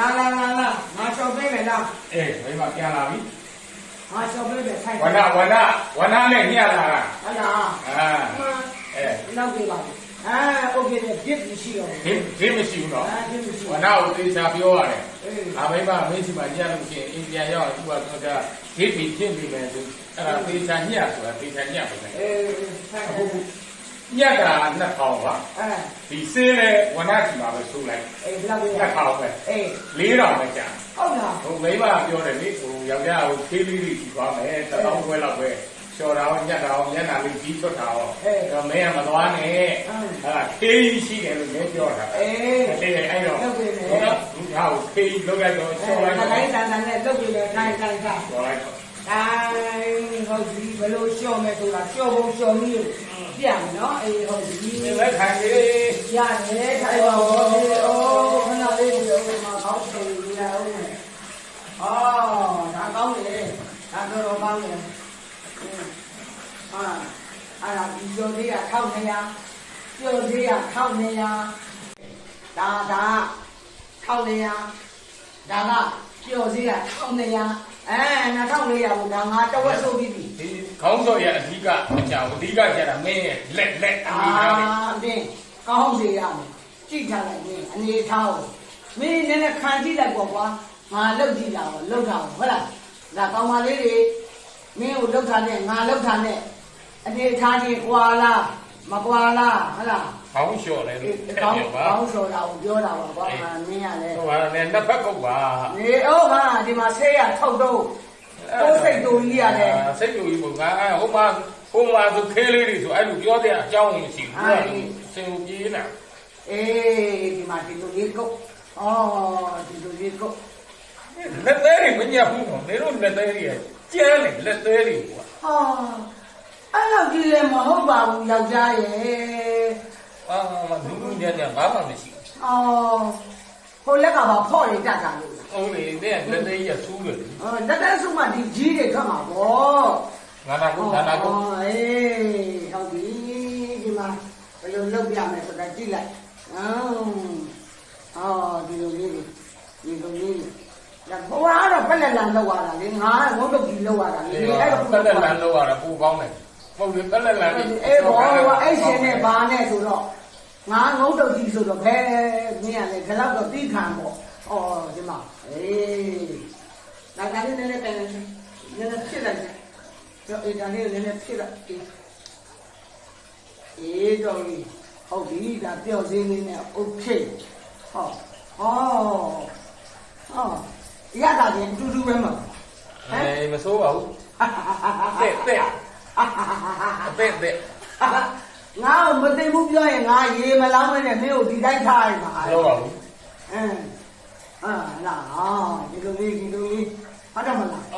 လာလာလာလာငါချော်ပေးမယ်လား အေးမိမပြန်လာပြီ ငါချော်ပေးမယ်ထိုင် ဝနဝနဝနနဲ့ညလာတာ ဟုတ်လား အာအဲ နောက်ပြပါမယ်အာโอเคတဲ့ပြစ်ရှိတော့ ဒီဒီမရှိဘူးနော် အာပြစ်ရှိ ဝနကိုသေချာပြောရတယ် အေး ။ဒါမိမမင်းစီမှာညလို့ရှိရင်အိမ်ပြန်ရောက်သူကသူကဒီပြီဖြစ်ပြီမယ်သူအဲ့ဒါသေချာညဆိုတာသေချာညပဲ။ အေးထိုင် အခု ညတာနှစ်ထောင်ပါအာဒီစင်းလဲဝနစီမှာပဲဆိုလိုက်အေးဘယ်လောက်ပြနှစ်ထောင်ပဲအေးလေးတောင်ပဲကြာဟုတ်လားဟိုမိမပြောတယ်လေဟိုယောက်ျားကိုသေးလေးလေးကြီးသွားမယ်တစ်တောင်းခွဲလောက်ပဲလျှော်တာအောင်ညက်တာအောင်ညက်တာလေးကြီးထွက်တာအောင်တော့မင်းကမသွားနဲ့ဟာသေးကြီးရှိတယ်လို့မင်းပြောတာအေးအေးအဲ့တော့ဟုတ်ကဲ့ဒီဟာကိုသေးကြီးလောက်လိုက်တော့လျှော်လိုက်ခတော့တိုင်းတန်တန်နဲ့လုပ်ပြီးလဲထိုင်ထိုင်ထိုင်လျှော်လိုက်တော့တိုင်းဟုတ်ပြီ ဘယ်လိုလျှော့မယ်ဆိုတာလျှော့ဖို့လျှော့နည်းပြန်နော်အေးဟုတ်ပြီဒီလက်ခံလေးရတယ်ထိုင်ပါဘောဒီအိုးခဏလေးဒီလိုမှာကောင်းတယ်ဒီလာဦးမယ်အော်ဒါကောင်းတယ်ဒါတော့တော့ကောင်းတယ်ဟာအဲ့ဒါဒီကျော်သေးက1200ကျော်သေးက1200ဒါဒါ1200ဒါကကျော်သေးက1200အဲ2400ဘူးဒါငါတဝက်ဆိုပြီးပြီဒီ ခေါင်းစော်ရဲ့အဓိကအကြောင်းအဓိကကျတာမင်းရဲ့လက်လက်အအာမိသားလေးအင်းကောင်းစေရမယ်ကြည့်ထားလိုက်ရင်အနေထားကိုမင်းနည်းနည်းခံကြည့်လိုက်ပေါ့ကွာငါလှုပ်ကြည့်တာပေါ့လှုပ်တာပေါ့ဟုတ်လားဒါကောင်းပါလေးတွေမင်းကိုလှုပ်တာနဲ့ငါလှုပ်တာနဲ့အနေထားကြီးကွာလားမကွာလားဟုတ်လားခေါင်းလျှော်တယ်လို့ကောင်းပြောပါကောင်းဆိုတာကိုပြောတာပါကွာငါမင်းရလဲဟိုကလည်းနှစ်ဖက်ကုတ်ပါနေဟုတ်ပါဒီမှာဆေးရထုတ်တော့ ကိုယ်စိတ်တူကြီးရတယ်စိတ်တူကြီးပေါ့ငါဟိုမှာဟိုမှာသူခဲလေးတွေဆိုအဲ့လိုပြောတဲ့အကြောင်းမရှိဘူးသူကစင်ကိုပြေးနေတာအေးဒီမှာဒီလိုလေးကုတ်အော်ဒီလိုလေးကုတ်လက်သေးတွေမညက်ဘူးနော်နေတို့လက်သေးတွေကကျန်းနေလက်သေးတွေကွာဟာအဲ့လောက်ကြီးလည်းမဟုတ်ပါဘူးယောက်ျားရဲ့အာမလူလူညံ့ညံ့ဘာမှမရှိဘူးအော်ဟိုလက်ကပါဖော့ရတတ်တာလို့ ဟုတ်လေတဲ့လက်သေးကြီးကဆူးတယ်အော်တက်တက်ဆုံးမှဒီကြီးတွေထွက်မှာပေါ့ငါနာကုငါနာကုအေးဟုတ်ပြီဒီမှာဘယ်လိုလုပ်ပြမယ်ဆိုတာကြည့်လိုက်အော်အော်ဒီလိုလေးတွေဒီလိုလေးတွေဒါဘဝကတော့ပက်လက်လန်လောက်ရတာလေငါကငုံတော့ကြီးလောက်ရတာလေဒီအဲ့အဲ့တော့တော့တက်လက်လန်လောက်ရတာပူကောင်းတယ်ဟုတ်တယ်တက်လက်လန်အေးဘောအဲ့ရှင်နဲ့ဘာနဲ့ဆိုတော့ငါငုံတော့ကြီးဆိုတော့ဘယ်မင်းကလည်းဒီလောက်တော့ပြီးခံပေါ့ ဩဒီမှာအေးဒါကလည်းနည်းနည်းတိုင်နေနည်းနည်းဖြစ်လိုက်တယ်ကျော်အေးဒါလေးနည်းနည်းဖြစ်လိုက်အေးအေးတော့ကြီးဟုတ်ပြီဒါပျော့စင်းလေးနဲ့โอเคဟောဟောဟောရတာချင်းအတူတူပဲမှာ အေးမဆိုးပါဘူးတဲ့တဲ့တဲ့တဲ့ ငါ့ကိုမသိဘူးပြောရင်ငါရေမလောင်းမနဲ့မင်းကိုဒီတိုင်းထားရမှာ လောက်ပါဘူး 嗯，那啊，一个美女，一个美，他这么大。